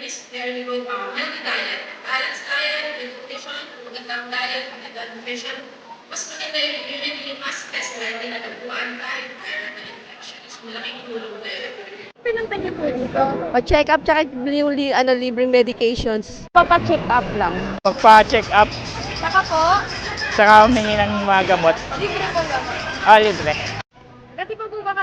is very good um, healthy diet. Balanced diet, good nutrition, magandang diet, magandang nutrition. Mas maganda yung immunity, mas test natin na nagpuan tayo tayo na infections. Malaking tulong na yun. Pinunta niyo po dito. Pa-check up tsaka yung li, ano, libreng medications. Papa-check up lang. Magpa-check up, Saka po, saka humingi ng mga gamot. libre po naman. Ah, libre.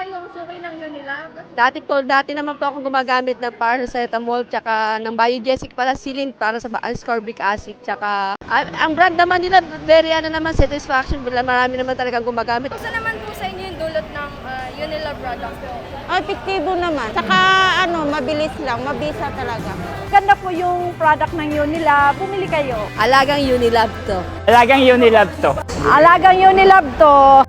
Kayo sukay ng Unilab? Dati po, dati naman po akong gumagamit ng paracetamol tsaka ng biogesic paracetamol para sa ascorbic acid tsaka ah, ang brand naman nila very ano naman satisfaction marami naman talagang gumagamit. Isa naman po sa inyo yung dulot ng uh, Unilab product po. Ah, epektibo naman. Saka ano, mabilis lang, mabisa talaga. Ganda po yung product ng Unilab. Bumili kayo. Alagang Unilab to. Alagang Unilab to. Alagang Unilab to.